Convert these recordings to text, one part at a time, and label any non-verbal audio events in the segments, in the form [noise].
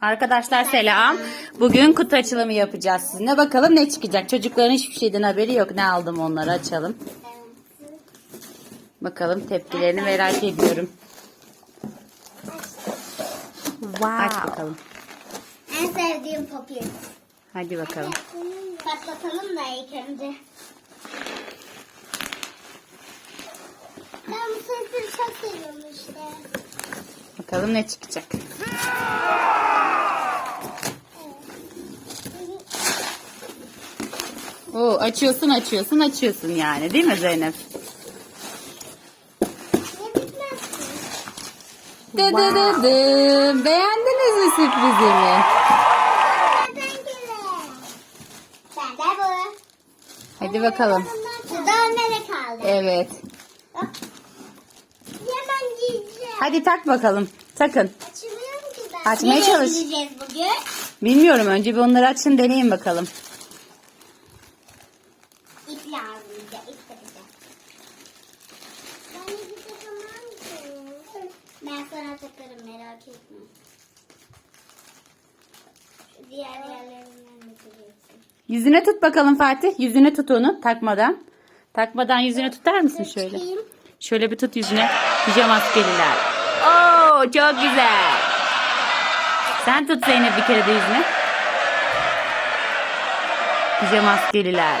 Arkadaşlar selam. Bugün kutu açılımı yapacağız sizinle. Bakalım ne çıkacak. Çocukların hiçbir şeyden haberi yok. Ne aldım onları açalım. Bakalım tepkilerini merak ediyorum. Aç bakalım. En sevdiğim popüler. Hadi bakalım. Patlatalım da ilk önce. Ben bu sesleri çok seviyorum işte. Bakalım ne çıkacak. Oo, açıyorsun açıyorsun açıyorsun yani değil mi Zeynep? Dı dı dı dı. Beğendiniz mi sürprizimi? Hadi bakalım. Burada nerede kaldı? Evet. Hemen giyeceğim. Hadi tak bakalım. Takın. Açmaya Nereye çalış. bugün? Bilmiyorum önce bir onları açın deneyin bakalım. Lazım bize. Ben bir takamam ki. Ben sana takarım merak etme. Şu diğer yerlerinden. Yüzüne tut bakalım Fatih. Yüzüne tut onu takmadan. Takmadan yüzüne tutar mısın şöyle? Şöyle bir tut yüzüne. Pijama askeriler. Oo çok güzel. Sen tut Zeynep bir kere de yüzüne. Pijama askeriler. [laughs]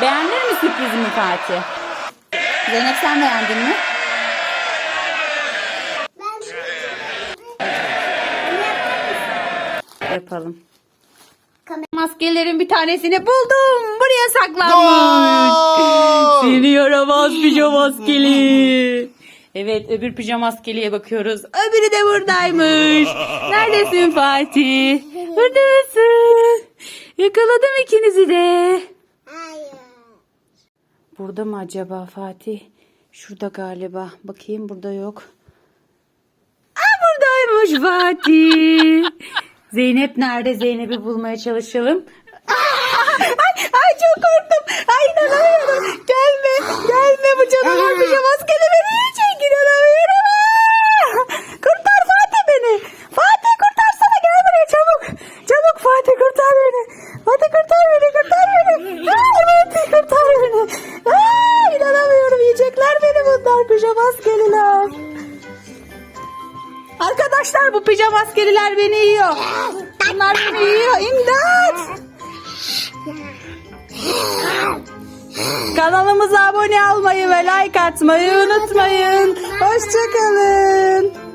Beğendin mi sürprizimi Fatih? Zeynep sen beğendin mi? Ben Yapalım. Kamera- Maskelerin bir tanesini buldum. Buraya saklanmış. Seni yaramaz pijama maskeli. Evet öbür pijama maskeliye bakıyoruz. Öbürü de buradaymış. [laughs] Neredesin Fatih? Burada mısın? Yakaladım ikinizi de. Hayır. Burada mı acaba Fatih? Şurada galiba. Bakayım burada yok. Aa buradaymış Fatih. [laughs] Zeynep nerede? Zeynep'i bulmaya çalışalım. Aa, [laughs] ay, ay çok korktum. Ay inanamıyorum. Gelme. Gelme bu canavar pijama maskeli Arkadaşlar bu pijama askeriler beni yiyor. Bunlar beni yiyor. İmdat. Kanalımıza abone olmayı ve like atmayı unutmayın. Hoşçakalın.